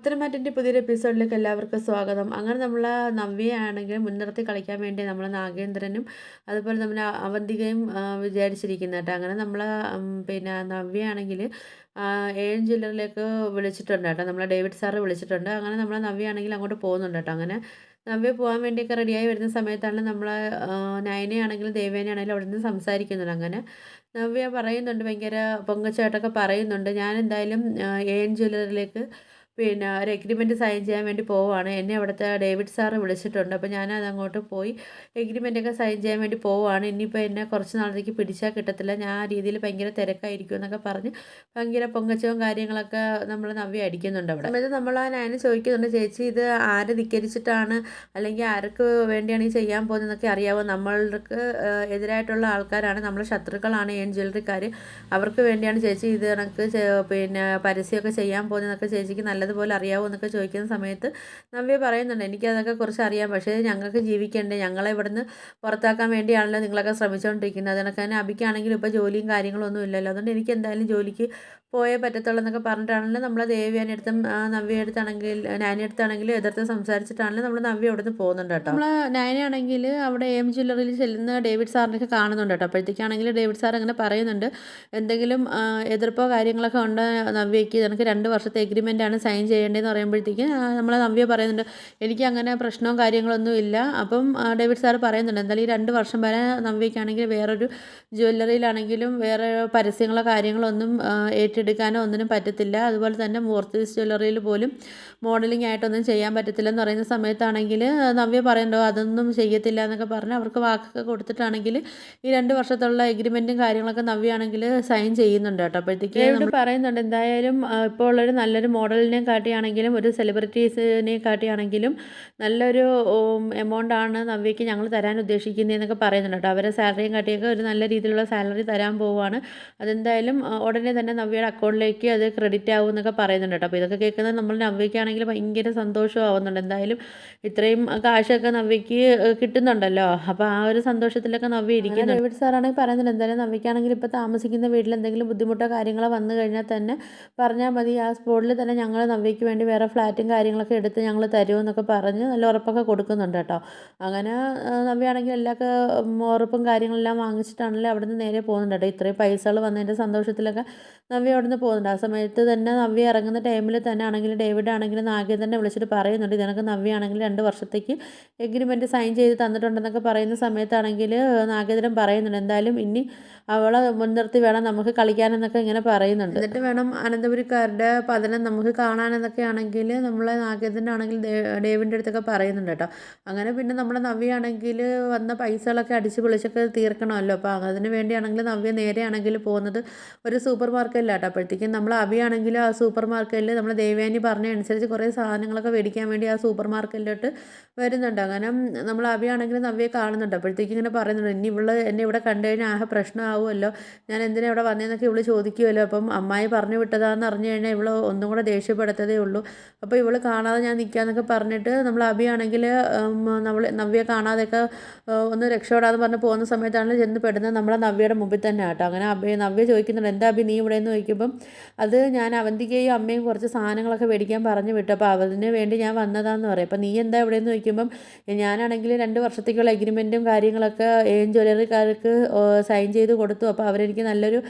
പത്തനംമാറ്റിന്റെ പുതിയൊരു എപ്പിസോഡിലേക്ക് എല്ലാവർക്കും സ്വാഗതം. അങ്ങനെ നമ്മൾ നവ്യയാണെങ്കിൽ മുൻനിർത്തി കളിക്കാൻ വേണ്ടി നമ്മൾ നാഗേന്ദ്രനും അതുപോലെ നമ്മൾ അവന്തികയും വിചാരിച്ചിരിക്കുന്ന കേട്ടോ. അങ്ങനെ നമ്മൾ പിന്നെ നവ്യയാണെങ്കിൽ ഏഴ് ജില്ലറിലേക്ക് വിളിച്ചിട്ടുണ്ട് കേട്ടോ. നമ്മളെ ഡേവിഡ് സാറ് വിളിച്ചിട്ടുണ്ട്. അങ്ങനെ നമ്മൾ നവ്യയാണെങ്കിൽ അങ്ങോട്ട് പോകുന്നുണ്ട് കേട്ടോ. അങ്ങനെ നവ്യ പോകാൻ വേണ്ടിയൊക്കെ റെഡിയായി വരുന്ന സമയത്താണ് നമ്മൾ നയനയാണെങ്കിലും ദേവേനയാണെങ്കിലും അവിടെ നിന്ന് സംസാരിക്കുന്നുണ്ട് അങ്ങനെ നവ്യ പറയുന്നുണ്ട് ഭയങ്കര പൊങ്കച്ചായിട്ടൊക്കെ പറയുന്നുണ്ട്. ഞാൻ എന്തായാലും ഏഴ് ജ്വല്ലറിയിലേക്ക് പിന്നെ ഒരു എഗ്രിമെന്റ് സൈൻ ചെയ്യാൻ വേണ്ടി പോവുകയാണ് എന്നെ അവിടുത്തെ ഡേവിഡ് സാറ് വിളിച്ചിട്ടുണ്ട്. അപ്പോൾ ഞാനത് അങ്ങോട്ട് പോയി എഗ്രിമെന്റൊക്കെ സൈൻ ചെയ്യാൻ വേണ്ടി പോവുകയാണ് ഇനിയിപ്പോൾ എന്നെ കുറച്ച് നാളത്തേക്ക് പിടിച്ചാൽ കിട്ടത്തില്ല. ഞാൻ ആ രീതിയിൽ ഭയങ്കര തിരക്കായിരിക്കും എന്നൊക്കെ പറഞ്ഞ് ഭയങ്കര പൊങ്ങച്ചവും കാര്യങ്ങളൊക്കെ നമ്മൾ നവ്യ അടിക്കുന്നുണ്ട് അവിടെ. സമയത്ത് നമ്മൾ ആ ഞാൻ ചോദിക്കുന്നുണ്ട് ചേച്ചി ഇത് ആരെ ധിക്കരിച്ചിട്ടാണ്? അല്ലെങ്കിൽ ആർക്ക് വേണ്ടിയാണ് ഈ ചെയ്യാൻ പോകുന്നതെന്നൊക്കെ അറിയാമോ നമ്മൾക്ക് എതിരായിട്ടുള്ള ആൾക്കാരാണ്. നമ്മൾ ശത്രുക്കളാണ് ഏൻ ജ്വല്ലറിക്കാർ അവർക്ക് വേണ്ടിയാണ് ചേച്ചി ഇത് കണക്ക് പിന്നെ പരസ്യമൊക്കെ ചെയ്യാൻ പോകുന്നതെന്നൊക്കെ ചേച്ചിക്ക് നല്ലത് അതുപോലെ അറിയാവോ എന്നൊക്കെ ചോദിക്കുന്ന സമയത്ത് നവ്യ പറയുന്നുണ്ട് എനിക്കതൊക്കെ കുറച്ച് അറിയാം പക്ഷേ ഞങ്ങൾക്ക് ജീവിക്കണ്ടേ. ഞങ്ങളെ ഇവിടുന്ന് പുറത്താക്കാൻ വേണ്ടിയാണല്ലോ നിങ്ങളൊക്കെ ശ്രമിച്ചുകൊണ്ടിരിക്കുന്നത് അതിനൊക്കെ തന്നെ അബിക്കാണെങ്കിലും ഇപ്പോൾ ജോലിയും കാര്യങ്ങളും ഒന്നും ഇല്ലല്ലോ. അതുകൊണ്ട് എനിക്ക് എന്തായാലും ജോലിക്ക് പോയേ പറ്റത്തുള്ളൂ എന്നൊക്കെ പറഞ്ഞിട്ടാണല്ലോ നമ്മൾ അടുത്താണെങ്കിൽ നാനി അടുത്താണെങ്കിലും എതിർത്ത് സംസാരിച്ചിട്ടാണല്ലോ നമ്മൾ നവ്യ അവിടെ നിന്ന് പോകുന്നുണ്ട് കേട്ടോ. നമ്മൾ നാനിയാണെങ്കിൽ അവിടെ എം ജ്വല്ലറിയിൽ ചെല്ലുന്ന ഡേവിഡ് സാറിനൊക്കെ കാണുന്നുണ്ട് കേട്ടോ. അപ്പോഴത്തേക്കാണെങ്കിൽ ഡേവിഡ് സാർ അങ്ങനെ പറയുന്നുണ്ട് എന്തെങ്കിലും എതിർപ്പോ കാര്യങ്ങളൊക്കെ ഉണ്ട് നവ്യയ്ക്ക്? നിനക്ക് രണ്ട് വർഷത്തെ എഗ്രിമെന്റ് ആണ് സൈൻ ചെയ്യേണ്ടതെന്ന് പറയുമ്പോഴത്തേക്കും നമ്മളെ നവ്യ പറയുന്നുണ്ട് എനിക്ക് അങ്ങനെ പ്രശ്നവും കാര്യങ്ങളൊന്നും ഇല്ല. അപ്പം ഡേവിഡ് സാർ പറയുന്നുണ്ട് എന്തായാലും ഈ രണ്ട് വർഷം വരെ നവ്യക്കാണെങ്കിൽ വേറൊരു ജ്വല്ലറിയിലാണെങ്കിലും വേറെ പരസ്യങ്ങളോ കാര്യങ്ങളോ ഒന്നും ഏറ്റെടുക്കാനോ ഒന്നിനും പറ്റത്തില്ല. അതുപോലെ തന്നെ മോർത്തീസ് ജ്വല്ലറിയിൽ പോലും മോഡലിംഗ് ആയിട്ടൊന്നും ചെയ്യാൻ പറ്റത്തില്ലെന്ന് പറയുന്ന സമയത്താണെങ്കിൽ നവ്യ പറയണ്ടോ അതൊന്നും ചെയ്യത്തില്ല എന്നൊക്കെ പറഞ്ഞ് അവർക്ക് വാക്കൊക്കെ കൊടുത്തിട്ടാണെങ്കിൽ ഈ രണ്ട് വർഷത്തുള്ള എഗ്രിമെന്റും കാര്യങ്ങളൊക്കെ നവ്യ ആണെങ്കിൽ സൈൻ ചെയ്യുന്നുണ്ട് കേട്ടോ. അപ്പോഴത്തേക്ക് പറയുന്നുണ്ട് എന്തായാലും ഇപ്പോൾ ഉള്ളൊരു നല്ലൊരു മോഡലിനെ കാട്ടിയാണെങ്കിലും ഒരു സെലിബ്രിറ്റീസിനെ കാട്ടിയാണെങ്കിലും നല്ലൊരു എമൗണ്ടാണ് നവ്യയ്ക്ക് ഞങ്ങൾ തരാൻ ഉദ്ദേശിക്കുന്നതെന്നൊക്കെ പറയുന്നുണ്ട് കേട്ടോ. അവരെ സാലറിയും കാട്ടിയൊക്കെ ഒരു നല്ല രീതിയിലുള്ള സാലറി തരാൻ പോവുകയാണ്. അതെന്തായാലും ഉടനെ തന്നെ നവ്യയുടെ അക്കൗണ്ടിലേക്ക് അത് ക്രെഡിറ്റ് ആവും എന്നൊക്കെ പറയുന്നുണ്ട് കേട്ടോ. അപ്പോൾ ഇതൊക്കെ കേൾക്കുന്നത് നമ്മൾ നവ്യയ്ക്കാണെങ്കിൽ ഭയങ്കര സന്തോഷമാവുന്നുണ്ട് എന്തായാലും ഇത്രയും കാശൊക്കെ നവ്യയ്ക്ക് കിട്ടുന്നുണ്ടല്ലോ. അപ്പോൾ ആ ഒരു സന്തോഷത്തിലൊക്കെ നവ്യ ഇരിക്കുന്നു. ഡേവിഡ് സാറാണെങ്കിൽ പറയുന്നുണ്ട് എന്തായാലും നവ്യയ്ക്കാണെങ്കിൽ ഇപ്പോൾ താമസിക്കുന്ന വീട്ടിൽ എന്തെങ്കിലും ബുദ്ധിമുട്ടോ കാര്യങ്ങളോ വന്നു കഴിഞ്ഞാൽ തന്നെ പറഞ്ഞാൽ മതി. ആ സ്പോട്ടിൽ തന്നെ ഞങ്ങൾ നവ്യയ്ക്ക് വേണ്ടി വേറെ ഫ്ലാറ്റും കാര്യങ്ങളൊക്കെ എടുത്ത് ഞങ്ങൾ തരുമെന്നൊക്കെ പറഞ്ഞ് നല്ല ഉറപ്പൊക്കെ കൊടുക്കുന്നുണ്ട് കേട്ടോ. അങ്ങനെ നവ്യയാണെങ്കിൽ എല്ലാ ഉറപ്പും കാര്യങ്ങളെല്ലാം വാങ്ങിച്ചിട്ടാണല്ലോ അവിടുന്ന് നേരെ പോകുന്നുണ്ട് കേട്ടോ. ഇത്രയും പൈസകൾ വന്നതിന്റെ സന്തോഷത്തിലൊക്കെ നവ്യ അവിടുന്ന് പോകുന്നുണ്ട്. ആ സമയത്ത് തന്നെ നവ്യ ഇറങ്ങുന്ന ടൈമിൽ തന്നെ ആണെങ്കിലും ഡേവിഡ് ആണെങ്കിലും നാഗ്യ തന്നെ വിളിച്ചിട്ട് പറയുന്നുണ്ട്. ഇതിനൊക്കെ നവ്യ ആണെങ്കിൽ രണ്ട് വർഷത്തേക്ക് എഗ്രിമെന്റ് സൈൻ ചെയ്ത് തന്നിട്ടുണ്ടെന്നൊക്കെ പറയുന്ന സമയത്താണെങ്കിൽ നാഗേന്ദ്രൻ പറയുന്നുണ്ട്. എന്തായാലും ഇനി അവളെ മുൻനിർത്തി വേണം നമുക്ക് കളിക്കാനെന്നൊക്കെ ഇങ്ങനെ പറയുന്നുണ്ട്. എന്നിട്ട് വേണം അനന്തപുരിക്കാരുടെ പതനം നമുക്ക് കാണാനെന്നൊക്കെ ആണെങ്കിൽ നമ്മളെ നാഗേന്ദ്രൻ ആണെങ്കിൽ ഡേവിന്റെ അടുത്തൊക്കെ പറയുന്നുണ്ട് കേട്ടോ. അങ്ങനെ പിന്നെ നമ്മുടെ നവ്യാണെങ്കിൽ വന്ന പൈസകളൊക്കെ അടിച്ച് പൊളിച്ചൊക്കെ തീർക്കണമല്ലോ. അപ്പോൾ അതിന് വേണ്ടിയാണെങ്കിൽ നവ്യ നേരെയാണെങ്കിൽ പോകുന്നത് ഒരു സൂപ്പർ മാർക്കറ്റിലാട്ടോ അപ്പോഴത്തേക്കും നമ്മൾ അവിയാണെങ്കിൽ ആ സൂപ്പർ മാർക്കറ്റിൽ നമ്മൾ ദേവയാനി പറഞ്ഞ അനുസരിച്ച് കുറേ സാധനങ്ങളൊക്കെ മേടിക്കാൻ വേണ്ടി ആ സൂപ്പർ മാർക്കറ്റിലോട്ട് വരുന്നുണ്ട്. അങ്ങനെ നമ്മൾ അവിയാണെങ്കിൽ നവ്യെ കാണുന്നുണ്ട്. അപ്പോഴത്തേക്കും ഇങ്ങനെ പറയുന്നുണ്ട് ഇനി ഇവൾ എന്നെ ഇവിടെ കണ്ടു കഴിഞ്ഞാൽ ആകെ പ്രശ്നമാവുമല്ലോ. ഞാൻ എന്തിനാ ഇവിടെ വന്നതെന്നൊക്കെ ഇവൾ ചോദിക്കുമല്ലോ. അപ്പം അമ്മായി പറഞ്ഞു വിട്ടതാണെന്ന് അറിഞ്ഞു കഴിഞ്ഞാൽ ഇവൾ ഒന്നും കൂടെ ദേഷ്യപ്പെടുത്തതേ ഉള്ളൂ. അപ്പോൾ ഇവൾ കാണാതെ ഞാൻ നിൽക്കാന്നൊക്കെ പറഞ്ഞിട്ട് നമ്മൾ അഭിയാണെങ്കിൽ നമ്മൾ നവ്യ കാണാതെയൊക്കെ ഒന്ന് രക്ഷപ്പെടാതെ പറഞ്ഞ് പോകുന്ന സമയത്താണ് ചെന്ന് പെടുന്നത്. നമ്മളെ നവ്യയുടെ മുമ്പിൽ തന്നെ ആട്ടോ. അങ്ങനെ അഭി നവ്യ ചോദിക്കുന്നുണ്ട് എന്താ അഭി നീ ഇവിടെ എന്ന് ചോദിക്കുമ്പം? അത് ഞാൻ അവന്തികയും അമ്മയും കുറച്ച് സാധനങ്ങളൊക്കെ മേടിക്കാൻ പറഞ്ഞു വിട്ടു. അപ്പോൾ അതിന് വേണ്ടി ഞാൻ വന്നതാന്ന് പറയും. അപ്പോൾ നീ എന്താ ഇവിടെ എന്ന് ചോദിക്കുമ്പം ഞാനാണെങ്കിൽ രണ്ട് വർഷത്തേക്കുള്ള എഗ്രിമെന്റും കാര്യങ്ങളൊക്കെ ഏൻ ജ്വല്ലറിക്കാർക്ക് സൈൻ ചെയ്ത് കൊടുത്തു. അപ്പോൾ അവരെനിക്ക് നല്ലൊരു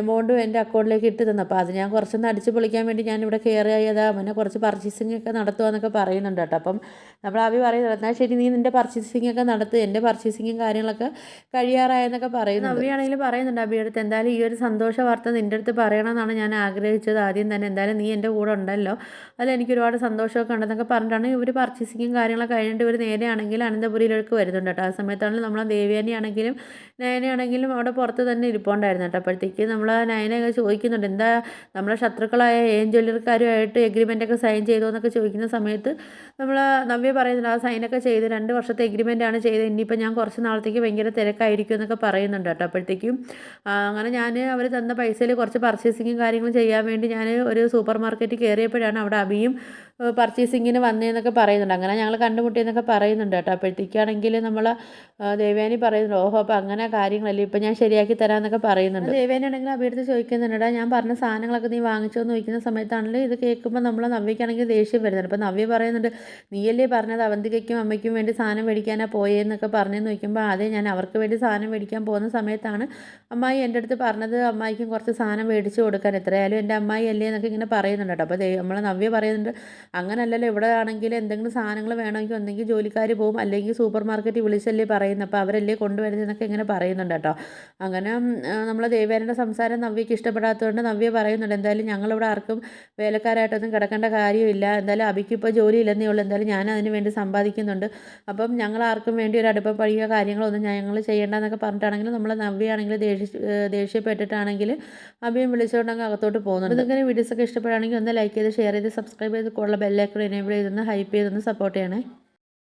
എമൗണ്ടും എന്റെ അക്കൗണ്ടിലേക്ക് ഇട്ട് തന്നു. അപ്പോൾ അത് ഞാൻ കുറച്ചൊന്ന് അടിച്ച് പൊളിക്കാൻ വേണ്ടി ഞാൻ ഇവിടെ കയറി ആയതാ പിന്നെ കുറച്ച് പർച്ചേസിംഗ് ഒക്കെ നടത്തുക പറയുന്നുണ്ട് കേട്ടോ. അപ്പം നമ്മൾ ആവി പറയുന്നത് എന്നാൽ ശരി നീ നിന്റെ പർച്ചേസിംഗ് ഒക്കെ നടത്ത് എന്റെ പർച്ചേസിങ്ങും കാര്യങ്ങളൊക്കെ കഴിയാറായെന്നൊക്കെ പറയുന്നു അവിയാണെങ്കിൽ പറയുന്നുണ്ട് അബിയുടെ എന്തായാലും ഈ ഒരു സന്തോഷ വാർത്ത നിന്റെ അടുത്ത് പറയണമെന്നാണ് ഞാൻ ആഗ്രഹിച്ചത്. ആദ്യം തന്നെ എന്തായാലും നീ എന്റെ കൂടെ ഉണ്ടല്ലോ. അതിൽ എനിക്ക് ഒരുപാട് സന്തോഷമൊക്കെ ഉണ്ടെന്നൊക്കെ പറഞ്ഞിട്ടാണ് ഇവർ പർച്ചേസിങ്ങും കാര്യങ്ങളൊക്കെ കഴിഞ്ഞിട്ട് ഇവർ നേരെയാണെങ്കിൽ അനന്തപുരിയിലേക്ക് വരുന്നുണ്ട് കേട്ടോ. ആ സമയത്താണ് നമ്മൾ ദേവിയാനിയാണെങ്കിലും നയനയാണെങ്കിലും അവിടെ പുറത്ത് തന്നെ ഇരിപ്പുണ്ടായിരുന്നു കേട്ടോ. അപ്പോഴത്തേക്ക് നമ്മൾ നയനയൊക്കെ ചോദിക്കുന്നുണ്ട് എന്താ നമ്മളെ ശത്രുക്കളായ ഏൻ ജ്വല്ലറിക്കാരുമായിട്ട് എഗ്രിമെന്റൊക്കെ സൈൻ ചെയ്തോ എന്നൊക്കെ ചോദിക്കുന്ന സമയത്ത് നമ്മൾ നവ്യ പറയുന്നുണ്ട് ആ സൈനൊക്കെ ചെയ്ത് രണ്ട് വർഷത്തെ എഗ്രിമെന്റാണ് ചെയ്തത്. ഇനിയിപ്പോൾ ഞാൻ കുറച്ച് നാളത്തേക്ക് ഭയങ്കര തിരക്കായിരിക്കും എന്നൊക്കെ പറയുന്നുണ്ട് കേട്ടോ അപ്പോഴത്തേക്കും. അങ്ങനെ ഞാൻ അവർ തന്ന പൈസയിൽ കുറച്ച് പർച്ചേസിങ്ങും കാര്യങ്ങളും ചെയ്യാൻ വേണ്ടി ഞാൻ ഒരു സൂപ്പർ മാർക്കറ്റിൽ കയറിയപ്പോഴാണ് അവിടെ അബിയും പർച്ചേസിങ്ങിന് വന്നതെന്നൊക്കെ പറയുന്നുണ്ട്. അങ്ങനെ ഞങ്ങൾ കണ്ടുമുട്ടിയെന്നൊക്കെ പറയുന്നുണ്ട് കേട്ടോ. അപ്പോഴത്തേക്കാണെങ്കിൽ നമ്മൾ ദേവ്യാനി പറയുന്നുണ്ട് ഓഹോ അപ്പോൾ അങ്ങനെ കാര്യങ്ങളല്ലേ ഇപ്പം ഞാൻ ശരിയാക്കി തരാമെന്നൊക്കെ പറയുന്നുണ്ട്. ദേവ്യാനി ആണെങ്കിൽ അഭിയടുത്ത് ചോദിക്കുന്നുണ്ട് ഞാൻ പറഞ്ഞ സാധനങ്ങളൊക്കെ നീ വാങ്ങിച്ചോ എന്ന് ചോദിക്കുന്ന സമയത്താണെങ്കിൽ ഇത് കേൾക്കുമ്പോൾ നമ്മൾ നവ്യക്കാണെങ്കിൽ ദേഷ്യം വരുന്നുണ്ട്. അപ്പോൾ നവ്യ പറയുന്നുണ്ട് നീയല്ലേ പറഞ്ഞത് അവന്തികയ്ക്കും അമ്മയ്ക്കും വേണ്ടി സാധനം മേടിക്കാനാണ് പോയെന്നൊക്കെ പറഞ്ഞെന്ന് വയ്ക്കുമ്പോൾ അതേ ഞാൻ അവർക്ക് വേണ്ടി സാധനം മേടിക്കാൻ പോകുന്ന സമയത്താണ് അമ്മായി എന്റെ അടുത്ത് പറഞ്ഞത് അമ്മായിക്കും കുറച്ച് സാധനം മേടിച്ച് കൊടുക്കാൻ. എത്രയായാലും എന്റെ അമ്മായി അല്ലേ എന്നൊക്കെ ഇങ്ങനെ പറയുന്നുണ്ട് അപ്പോൾ നമ്മൾ നവ്യ പറയുന്നുണ്ട് അങ്ങനല്ലല്ലോ ഇവിടെ ആണെങ്കിൽ എന്തെങ്കിലും സാധനങ്ങൾ വേണമെങ്കിൽ ഒന്നെങ്കിൽ ജോലിക്കാർ പോകും അല്ലെങ്കിൽ സൂപ്പർ മാർക്കറ്റിൽ വിളിച്ചല്ലേ പറയുന്നത് അപ്പോൾ അവരല്ലേ കൊണ്ടുവരുന്നതെന്നൊക്കെ ഇങ്ങനെ പറയുന്നുണ്ട് കേട്ടോ. അങ്ങനെ നമ്മൾ ദേവേരന്റെ സംസാരം നവ്യക്ക് ഇഷ്ടപ്പെടാത്തതുകൊണ്ട് നവ്യ പറയുന്നുണ്ട് എന്തായാലും ഞങ്ങളിവിടെ ആർക്കും വേലക്കാരായിട്ടൊന്നും കിടക്കേണ്ട കാര്യമില്ല. എന്തായാലും അബിക്ക് ഇപ്പോൾ ജോലി ഇല്ലെന്നേ ഉള്ളൂ. എന്തായാലും ഞാൻ അതിന് വേണ്ടി സമ്പാദിക്കുന്നുണ്ട്. അപ്പം ഞങ്ങൾ ആർക്കും വേണ്ടി ഒരു അടുപ്പം പഴിയോ കാര്യങ്ങളൊന്നും ഞങ്ങൾ ചെയ്യേണ്ടെന്നൊക്കെ പറഞ്ഞിട്ടാണെങ്കിൽ നമ്മൾ നവ്യാണെങ്കിൽ ദേഷ്യ ദേഷ്യപ്പെട്ടിട്ടാണെങ്കിൽ അഭിയും വിളിച്ചുകൊണ്ടങ്ങ് അകത്തോട്ട് പോകുന്നുണ്ട്. ഇങ്ങനെ വീഡിയോസൊക്കെ ഇഷ്ടപ്പെടുകയാണെങ്കിൽ ഒന്ന് ലൈക്ക് ചെയ്ത് ഷെയർ ചെയ്ത് സബ്സ്ക്രൈബ് ചെയ്ത് കൂടുതൽ ബെല്ലൈക്കൺ എനേബിൾ ചെയ്തൊന്ന് ഹൈപ്പ് ചെയ്തൊന്ന് സപ്പോർട്ട് ചെയ്യണേ.